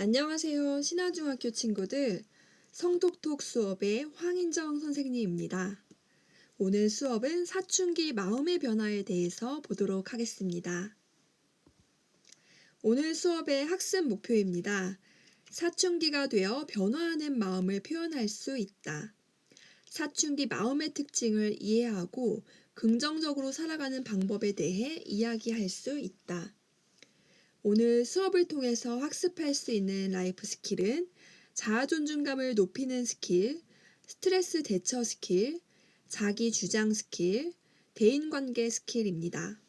안녕하세요. 신화중학교 친구들. 성독톡 수업의 황인정 선생님입니다. 오늘 수업은 사춘기 마음의 변화에 대해서 보도록 하겠습니다. 오늘 수업의 학습 목표입니다. 사춘기가 되어 변화하는 마음을 표현할 수 있다. 사춘기 마음의 특징을 이해하고 긍정적으로 살아가는 방법에 대해 이야기할 수 있다. 오늘 수업을 통해서 학습할 수 있는 라이프 스킬은 자아 존중감을 높이는 스킬, 스트레스 대처 스킬, 자기 주장 스킬, 대인 관계 스킬입니다.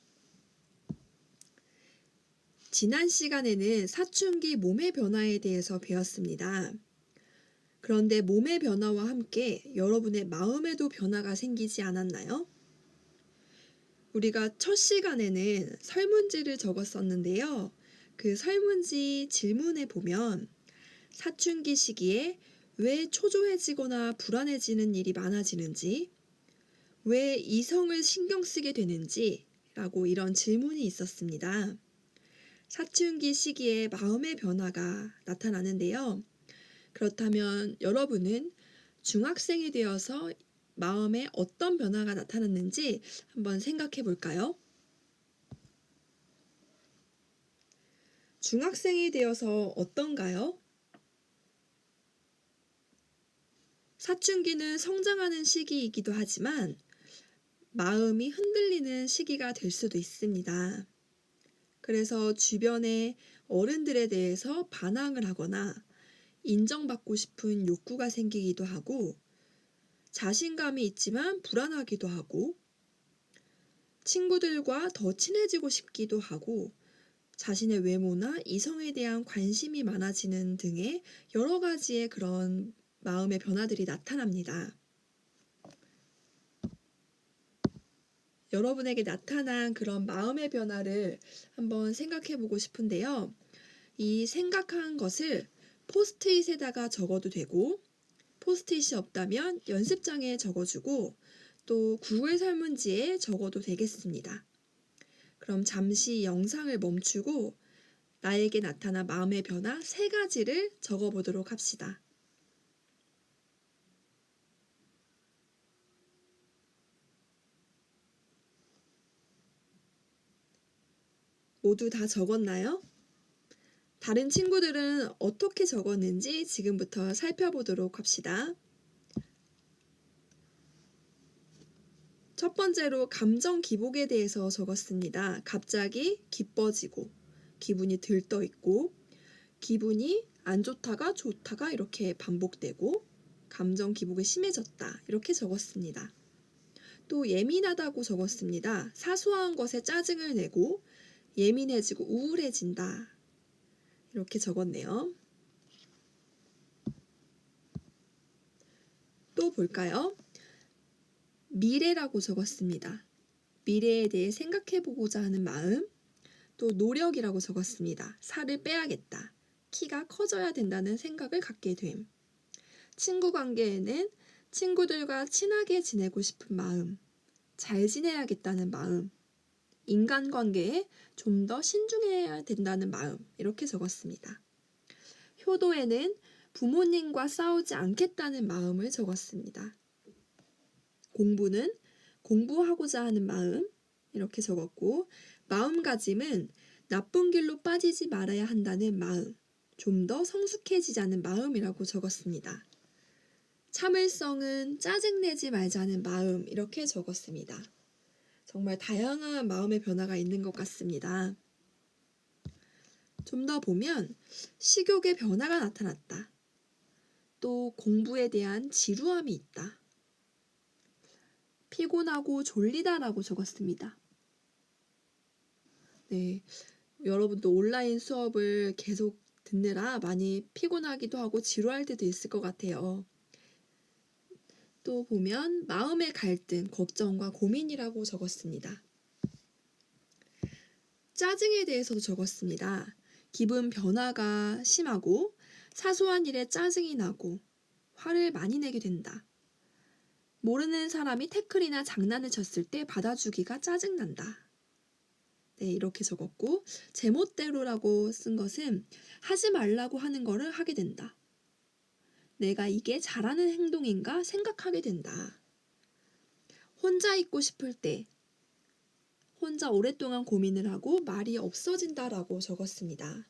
지난 시간에는 사춘기 몸의 변화에 대해서 배웠습니다. 그런데 몸의 변화와 함께 여러분의 마음에도 변화가 생기지 않았나요? 우리가 첫 시간에는 설문지를 적었었는데요. 그 설문지 질문에 보면 사춘기 시기에 왜 초조해지거나 불안해지는 일이 많아지는지, 왜 이성을 신경 쓰게 되는지 라고 이런 질문이 있었습니다. 사춘기 시기에 마음의 변화가 나타나는데요. 그렇다면 여러분은 중학생이 되어서 마음에 어떤 변화가 나타났는지 한번 생각해 볼까요? 중학생이 되어서 어떤가요? 사춘기는 성장하는 시기이기도 하지만 마음이 흔들리는 시기가 될 수도 있습니다. 그래서 주변의 어른들에 대해서 반항을 하거나 인정받고 싶은 욕구가 생기기도 하고 자신감이 있지만 불안하기도 하고 친구들과 더 친해지고 싶기도 하고 자신의 외모나 이성에 대한 관심이 많아지는 등의 여러 가지의 그런 마음의 변화들이 나타납니다. 여러분에게 나타난 그런 마음의 변화를 한번 생각해 보고 싶은데요. 이 생각한 것을 포스트잇에다가 적어도 되고, 포스트잇이 없다면 연습장에 적어주고, 또 구글 설문지에 적어도 되겠습니다. 그럼 잠시 영상을 멈추고 나에게 나타난 마음의 변화 세 가지를 적어 보도록 합시다. 모두 다 적었나요? 다른 친구들은 어떻게 적었는지 지금부터 살펴보도록 합시다. 첫 번째로 감정 기복에 대해서 적었습니다. 갑자기 기뻐지고, 기분이 들떠 있고, 기분이 안 좋다가 좋다가 이렇게 반복되고, 감정 기복이 심해졌다. 이렇게 적었습니다. 또 예민하다고 적었습니다. 사소한 것에 짜증을 내고, 예민해지고 우울해진다. 이렇게 적었네요. 또 볼까요? 미래라고 적었습니다. 미래에 대해 생각해 보고자 하는 마음. 또 노력이라고 적었습니다. 살을 빼야겠다. 키가 커져야 된다는 생각을 갖게 됨. 친구 관계에는 친구들과 친하게 지내고 싶은 마음. 잘 지내야겠다는 마음. 인간 관계에 좀 더 신중해야 된다는 마음 이렇게 적었습니다. 효도에는 부모님과 싸우지 않겠다는 마음을 적었습니다. 공부는 공부하고자 하는 마음 이렇게 적었고 마음가짐은 나쁜 길로 빠지지 말아야 한다는 마음 좀 더 성숙해지자는 마음이라고 적었습니다. 참을성은 짜증내지 말자는 마음 이렇게 적었습니다. 정말 다양한 마음의 변화가 있는 것 같습니다. 좀 더 보면 식욕의 변화가 나타났다. 또 공부에 대한 지루함이 있다. 피곤하고 졸리다라고 적었습니다. 네. 여러분도 온라인 수업을 계속 듣느라 많이 피곤하기도 하고 지루할 때도 있을 것 같아요. 또 보면 마음의 갈등, 걱정과 고민이라고 적었습니다. 짜증에 대해서도 적었습니다. 기분 변화가 심하고 사소한 일에 짜증이 나고 화를 많이 내게 된다. 모르는 사람이 태클이나 장난을 쳤을 때 받아주기가 짜증난다. 네, 이렇게 적었고 제멋대로라고 쓴 것은 하지 말라고 하는 거를 하게 된다. 내가 이게 잘하는 행동인가 생각하게 된다. 혼자 있고 싶을 때 혼자 오랫동안 고민을 하고 말이 없어진다라고 적었습니다.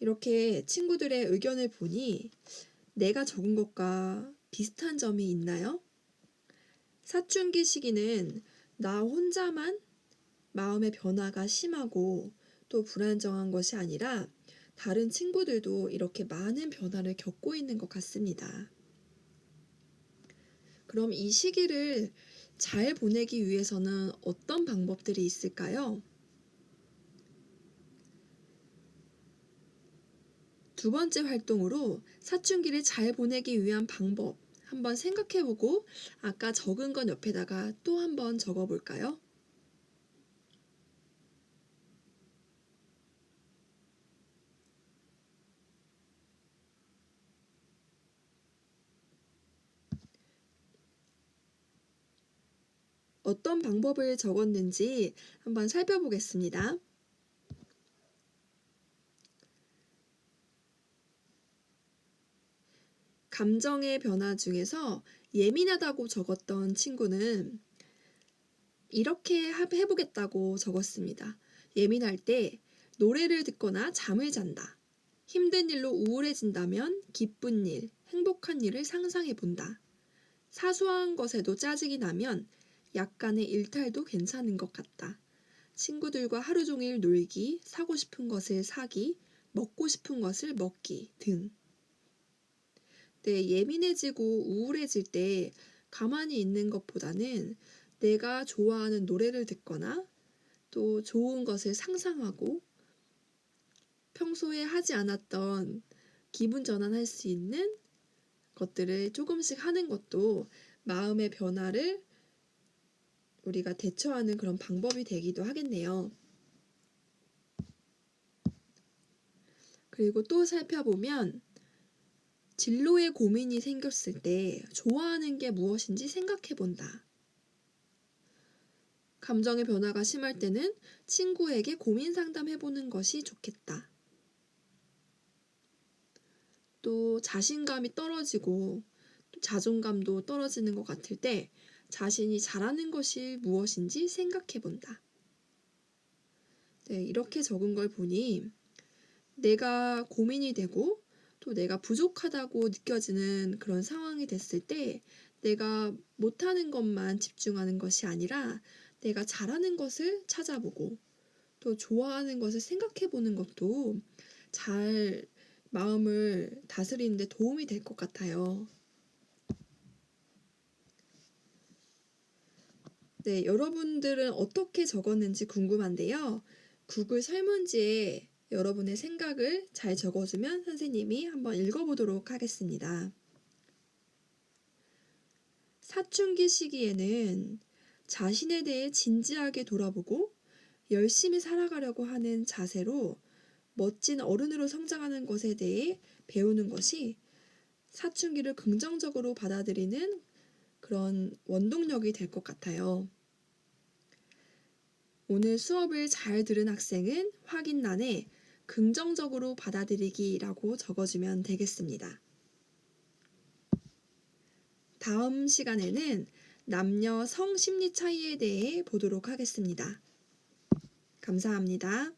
이렇게 친구들의 의견을 보니 내가 적은 것과 비슷한 점이 있나요? 사춘기 시기는 나 혼자만 마음의 변화가 심하고 또 불안정한 것이 아니라 다른 친구들도 이렇게 많은 변화를 겪고 있는 것 같습니다. 그럼 이 시기를 잘 보내기 위해서는 어떤 방법들이 있을까요? 두 번째 활동으로 사춘기를 잘 보내기 위한 방법 한번 생각해보고 아까 적은 건 옆에다가 또 한번 적어볼까요? 어떤 방법을 적었는지 한번 살펴보겠습니다. 감정의 변화 중에서 예민하다고 적었던 친구는 이렇게 하- 해보겠다고 적었습니다. 예민할 때 노래를 듣거나 잠을 잔다. 힘든 일로 우울해진다면 기쁜 일, 행복한 일을 상상해 본다. 사소한 것에도 짜증이 나면 약간의 일탈도 괜찮은 것 같다. 친구들과 하루 종일 놀기, 사고 싶은 것을 사기, 먹고 싶은 것을 먹기 등. 네, 예민해지고 우울해질 때 가만히 있는 것보다는 내가 좋아하는 노래를 듣거나 또 좋은 것을 상상하고 평소에 하지 않았던 기분 전환할 수 있는 것들을 조금씩 하는 것도 마음의 변화를 우리가 대처하는 그런 방법이 되기도 하겠네요. 그리고 또 살펴보면 진로에 고민이 생겼을 때 좋아하는 게 무엇인지 생각해 본다. 감정의 변화가 심할 때는 친구에게 고민 상담해 보는 것이 좋겠다. 또 자신감이 떨어지고 또 자존감도 떨어지는 것 같을 때 자신이 잘하는 것이 무엇인지 생각해 본다. 네, 이렇게 적은 걸 보니 내가 고민이 되고 또 내가 부족하다고 느껴지는 그런 상황이 됐을 때 내가 못하는 것만 집중하는 것이 아니라 내가 잘하는 것을 찾아보고 또 좋아하는 것을 생각해 보는 것도 잘 마음을 다스리는데 도움이 될 것 같아요. 네, 여러분들은 어떻게 적었는지 궁금한데요. 구글 설문지에 여러분의 생각을 잘 적어주면 선생님이 한번 읽어보도록 하겠습니다. 사춘기 시기에는 자신에 대해 진지하게 돌아보고 열심히 살아가려고 하는 자세로 멋진 어른으로 성장하는 것에 대해 배우는 것이 사춘기를 긍정적으로 받아들이는 그런 원동력이 될 것 같아요. 오늘 수업을 잘 들은 학생은 확인란에 긍정적으로 받아들이기라고 적어주면 되겠습니다. 다음 시간에는 남녀 성 심리 차이에 대해 보도록 하겠습니다. 감사합니다.